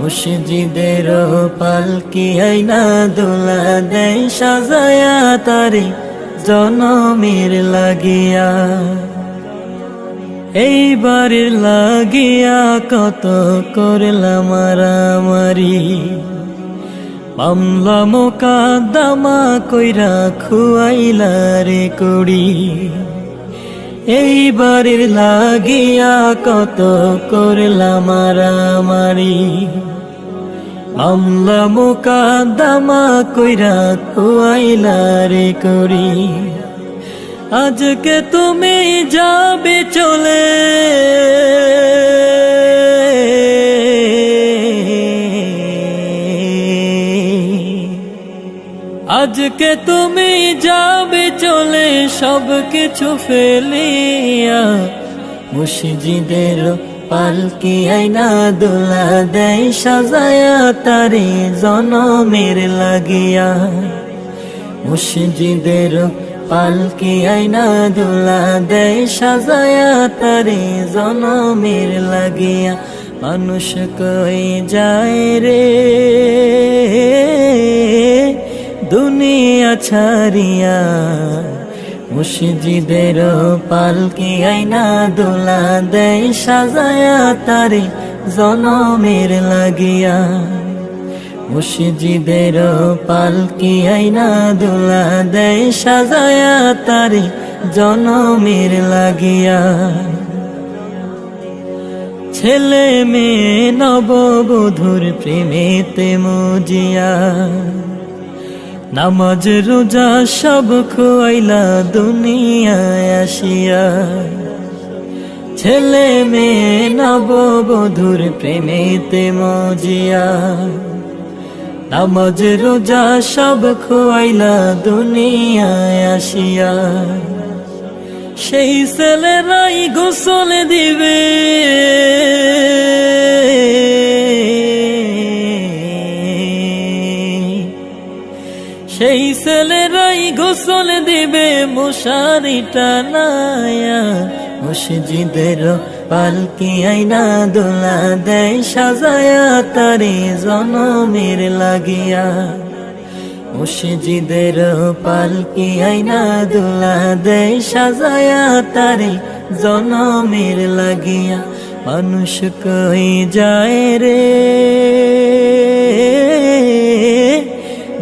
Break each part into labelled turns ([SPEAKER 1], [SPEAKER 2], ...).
[SPEAKER 1] মুর্শিদের পালকি আইনা দোলা দেয় সাজায়া তারে জনমের লাগিয়া? এইবার লাগিয়া কত করলাম মারামারি। মামলা মোকাদ্দমা কইরা খুয়াইলা রে কড়ি। এইবারের লাগিয়া কত করলাম মারামারি মামলা মোকাদ্দমা কইরা খুয়াইলা রে করি। আজকে তুমি যাবে চলে। আজকে তুমি যাবে চলে সব কিছু ফেলিয়া মুর্শিদের পালকি আইনা দোলা দেয় সাজায়া তারে জনমের লাগিয়া। মুর্শিদের পালকি আইনা দোলা দেয় সাজায়া তারে জনমের লাগিয়া। মানুষ কই যায় রে? ছাড়িয়া মুর্শিদের পালকি আইনা দোলা দেয়, সাজায়া তারে জনমের লাগিয়া। মুর্শিদের পালকি আইনা দোলা দেয়, সাজায়া তারে জনমের লাগিয়া। ছেলে মেয়ে নববধুর প্রেমেতে মজিয়া। নামাজ, রোজা সব খোয়াইলা দুনিয়ায় আসিয়া। ছেলে মেয়ে, নববধুর প্রেমেতে মজিয়া। নামাজ, রোজা সব খোয়াইলা দুনিয়ায় আসিয়া। সেই ছেলেরাই গোসল দিবে। সেই ছেলেরাই গোসল দিবে মশারি টানায়া মসজিদের পালকি আইনা দোলা দেয়, সাজায়া তারে জনমের লাগিয়া। মসজিদের পালকি আইনা দোলা দেয়, সাজায়া তারে জনমের লাগিয়া। মানুষ কই যায় রে?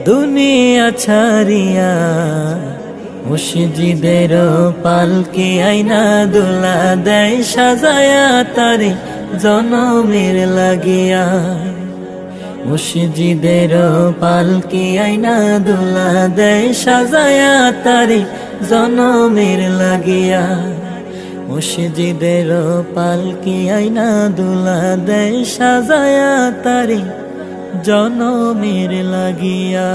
[SPEAKER 1] দুনিয়া ছাড়িয়া মুর্শিদের পালকি আইনা দোলা দেয়, সাজায়া তারে জনমের লাগিয়া। মুর্শিদের পালকি আইনা দোলা দেয়, সাজায়া তারে জনমের লাগিয়া। মুর্শিদের পালকি আইনা দোলা দেয়, সাজায়া তারে জনমের লাগিয়া